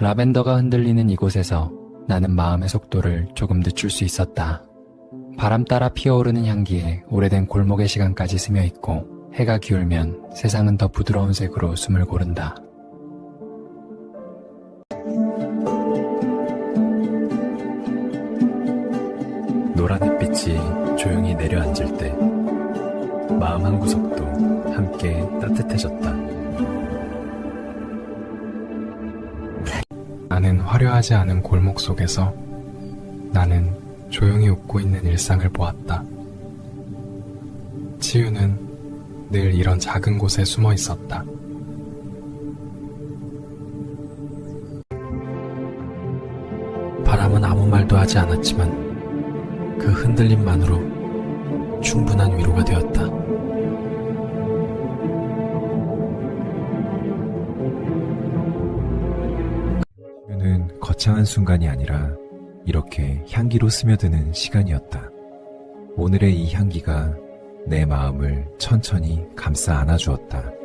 라벤더가 흔들리는 이곳에서 나는 마음의 속도를 조금 늦출 수 있었다. 바람 따라 피어오르는 향기에 오래된 골목의 시간까지 스며 있고 해가 기울면 세상은 더 부드러운 색으로 숨을 고른다. 노란 햇빛이 조용히 내려앉을 때 마음 한 구석도 함께 따뜻해졌다. 나는 화려하지 않은 골목 속에서 나는 조용히 웃고 있는 일상을 보았다. 치유는 늘 이런 작은 곳에 숨어 있었다. 바람은 아무 말도 하지 않았지만 그 흔들림만으로 충분한 위로가 되었다. 거창한 순간이 아니라 이렇게 향기로 스며드는 시간이었다. 오늘의 이 향기가 내 마음을 천천히 감싸 안아주었다.